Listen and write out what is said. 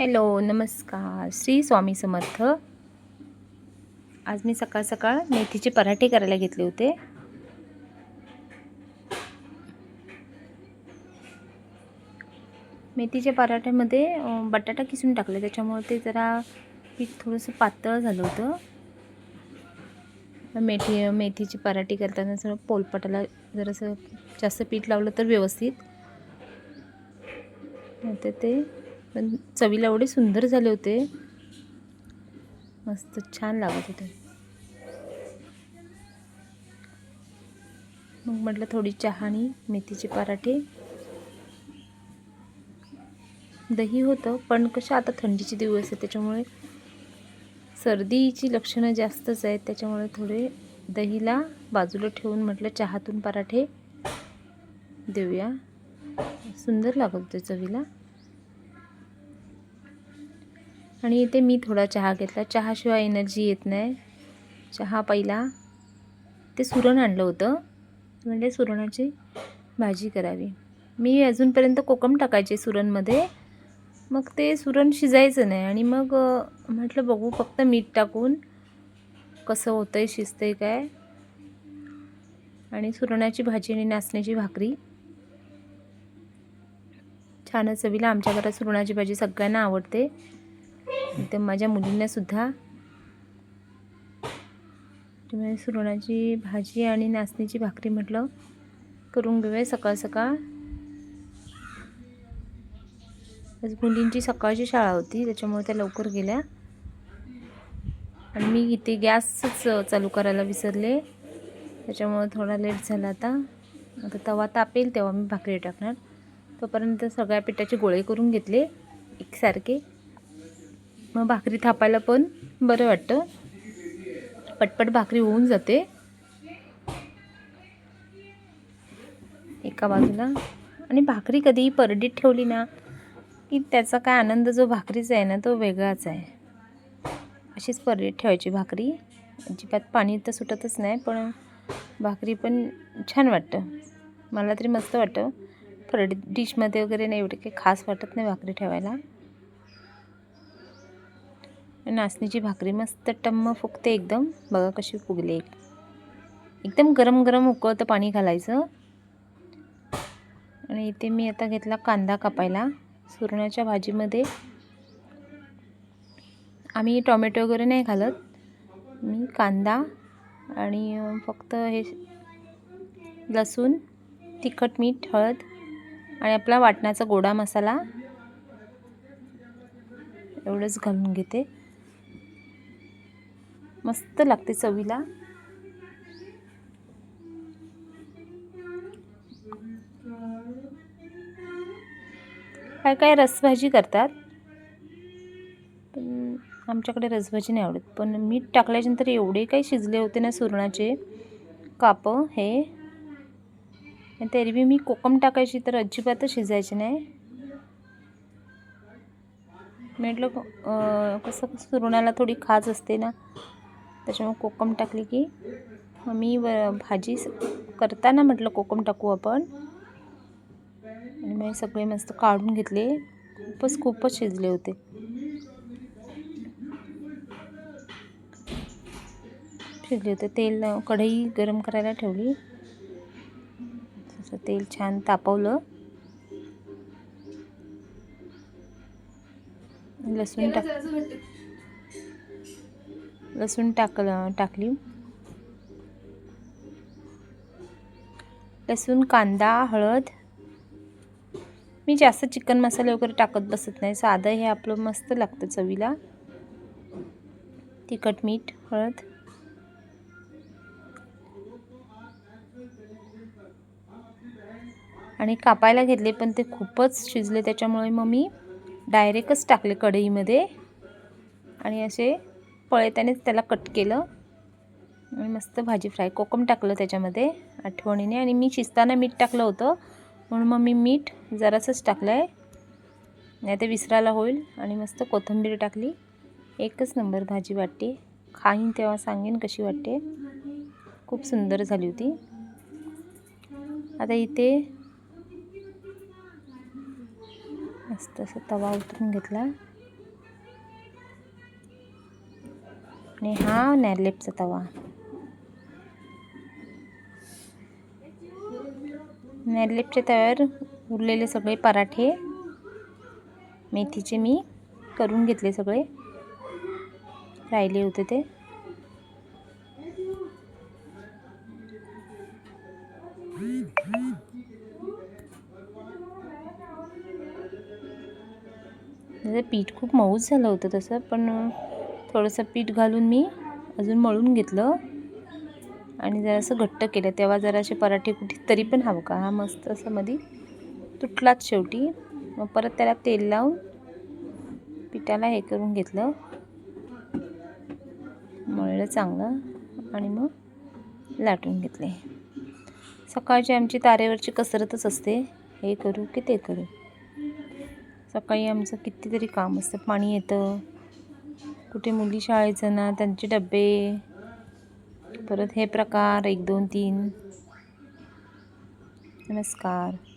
Hello नमस्कार. श्री स्वामी समर्थ. आज मी सकाळ सकाळ मेथीचे पराठे करायला घेतले होते. मेथीच्या पराठ्यामध्ये बटाटा किसून टाकले. त्याच्यामुळे ते जरा पीठ थोडंसं पातळ झालं होतं. मेथी मेथीचे पराठे करताना जरा पोलपटाला जरासं जास्त पीठ लावलं तर व्यवस्थित. नाहीतर ते पण चवीला एवढे सुंदर झाले होते. मस्त छान लागत होते. मग म्हटलं थोडी चहा आणि मेथीचे पराठे. दही होतं पण कसं आता थंडीचे दिवस आहे त्याच्यामुळे सर्दीची लक्षणं जास्तच आहेत त्याच्यामुळे थोडे दहीला बाजूला ठेवून म्हटलं चहातून पराठे देऊया. सुंदर लागत होते चवीला. आणि इथे मी थोडा चहा घेतला. चहाशिवाय एनर्जी येत नाही. चहा पहिला. ते सुरण आणलं होतं. म्हणजे सुरणाची भाजी करावी. मी अजूनपर्यंत कोकम टाकायचे सुरणमध्ये. मग ते सुरण शिजायचं नाही. आणि मग म्हटलं बघू फक्त मीठ टाकून कसं होतं आहे शिजतं आहे काय. आणि सुरणाची भाजी आणि नाचण्याची भाकरी. छानच चवीला आमच्या घरात सुरणाची भाजी सगळ्यांना आवडते. तर माझ्या मुलींनासुद्धा त्यामुळे सुरणाची भाजी आणि नाचणीची भाकरी म्हटलं करून घेऊया सकाळ सकाळ. आज मुलींची सकाळची शाळा होती त्याच्यामुळे त्या लवकर गेल्या. आणि मी इथे गॅसच चालू करायला विसरले. त्याच्यामुळे थोडा लेट झाला आता. आता तवा तापेल तेव्हा मी भाकरी टाकणार. तोपर्यंत सगळ्या पिठाचे गोळे करून घेतले एकसारखे. मग भाकरी थापायला पण बरं वाटतं. पटपट भाकरी होऊन जाते. एका बाजूला. आणि भाकरी कधीही परडीत ठेवली ना की त्याचा काय आनंद जो भाकरीचा आहे ना तो वेगळाच आहे. अशीच परडीत ठेवायची भाकरी. अजिबात पाणी तर सुटतच नाही पण भाकरी पण छान वाटतं. मला तरी मस्त वाटतं. परडी डिशमध्ये वगैरे नाही एवढे काही खास वाटत नाही भाकरी ठेवायला. नाचणीची भाकरी मस्त टम्म फुगते एकदम. बघा कशी फुगली एकदम गरम गरम उकळतं पाणी घालायचं. आणि इथे मी आता घेतला कांदा कापायला. सुरणाच्या भाजीमध्ये आम्ही टोमॅटो वगैरे नाही घालत. मी कांदा आणि फक्त हे लसूण तिखट मीठ हळद आणि आपला वाटणाचा गोडा मसाला. एवढंच घालून घेते. मस्त लागते चवीला. काय काय रसभाजी करतात? पण आमच्याकडे रसभाजी नाही आवडत. पण मीठ टाकल्याच्यानंतर एवढे काही शिजले होते ना सुरणाचे कापं हे. आणि तरी मी कोकम टाकायची तर अजिबातच शिजायची नाही. म्हटलं कसं सुरणाला थोडी खाज असते ना. त्याच्यामुळे कोकम टाकली की मग मी व- भाजी स- करताना म्हटलं कोकम टाकू आपण. आणि मग सगळे मस्त काढून घेतले. खूपच खूपच शिजले होते. शिजले होते. तेल कढई गरम करायला ठेवली. तसं तेल छान तापवलं. लसूण टाक लसूण टाकलं टाकली. लसूण कांदा हळद. मी जास्त चिकन मसाले वगैरे टाकत बसत नाही. साधं हे आपलं मस्त लागतं चवीला. तिखट मीठ हळद. आणि कापायला घेतले पण ते खूपच शिजले. त्याच्यामुळे मग मी डायरेक्टच टाकले कढईमध्ये. आणि असे पळतानेच त्याला कट केलं. आणि मस्त भाजी फ्राय कोकम टाकलं त्याच्यामध्ये आठवणीने. आणि मी शिजताना मीठ टाकलं होतं. म्हणून मग मी मीठ जरासंच टाकलं आहे नाही ते विसरायला होईल. आणि मस्त कोथिंबीर टाकली. एकच नंबर भाजी वाटते. खाईन तेव्हा सांगेन कशी वाटते. खूप सुंदर झाली होती. आता इथे मस्त असं तवा उतरून घेतला. आणि हा नॅरलेपचा तवा। नॅरलेपच्या तव्यावर उरलेले सगळे पराठे। मेथीचे मी करून घेतले सगळे। राहिले होते ते। त्याचं पीठ खूप मऊच झालं होतं तसं पण थोडंसं पीठ घालून मी अजून मळून घेतलं. आणि जरासं घट्ट केलं. तेव्हा जरासे पराठे कुठे तरी पण हवं का? हा मस्त असं मध्ये तुटलाच शेवटी. मग परत त्याला तेल लावून पिठाला हे करून घेतलं. मळलं चांगलं. आणि मग लाटून घेतले. सकाळची आमची तारेवरची कसरतच असते. हे करू की ते करू. सकाळी आमचं कितीतरी काम असतं. पाणी येतं. कुठे मुली शाळेचं ना त्यांचे डबे. परत हे प्रकार एक दोन तीन. नमस्कार.